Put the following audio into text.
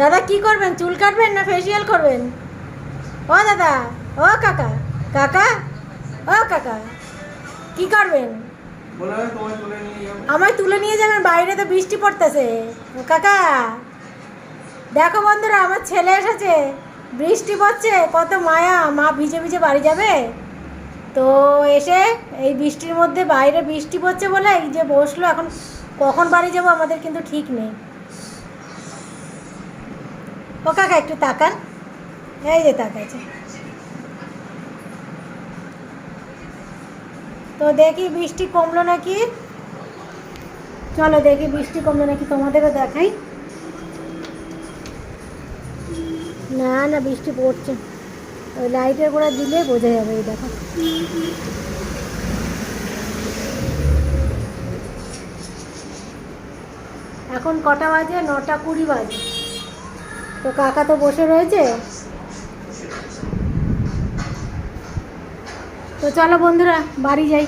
দাদা কি করবেন? চুল কাটবেন না ফেসিয়াল করবেন? ও দাদা ও কাকা কাকা ও কাকা কি করবেন? আমায় তুলে নিয়ে যাবেন বাইরে তো বৃষ্টি পড়তেছে। কাকা দেখো বন্ধুরা আমার ছেলে এসেছে। বৃষ্টি পড়ছে কত মায়া মা ভিজে ভিজে বাড়ি যাবে? তো এসে এই বৃষ্টির মধ্যে বাইরে বৃষ্টি পড়ছে বলে এই যে বসল এখন কখন বাড়ি যাব আমাদের কিন্তু ঠিক নেই। ও কাকা একটু তাকান। এই যে তাকাচ্ছে তো দেখি বৃষ্টি কমলো নাকি? চলো দেখি বৃষ্টি কমলো নাকি, তোমাদেরও দেখাই। না না, বৃষ্টি পড়ছে। ওই লাইটের গোড়া দিলে বোঝা যাবে এই দেখো। এখন কটা বাজে? নটা কুড়ি বাজে। তো কাকা তো বসে রয়েছে? তো চলো বন্ধুরা বাড়ি যাই।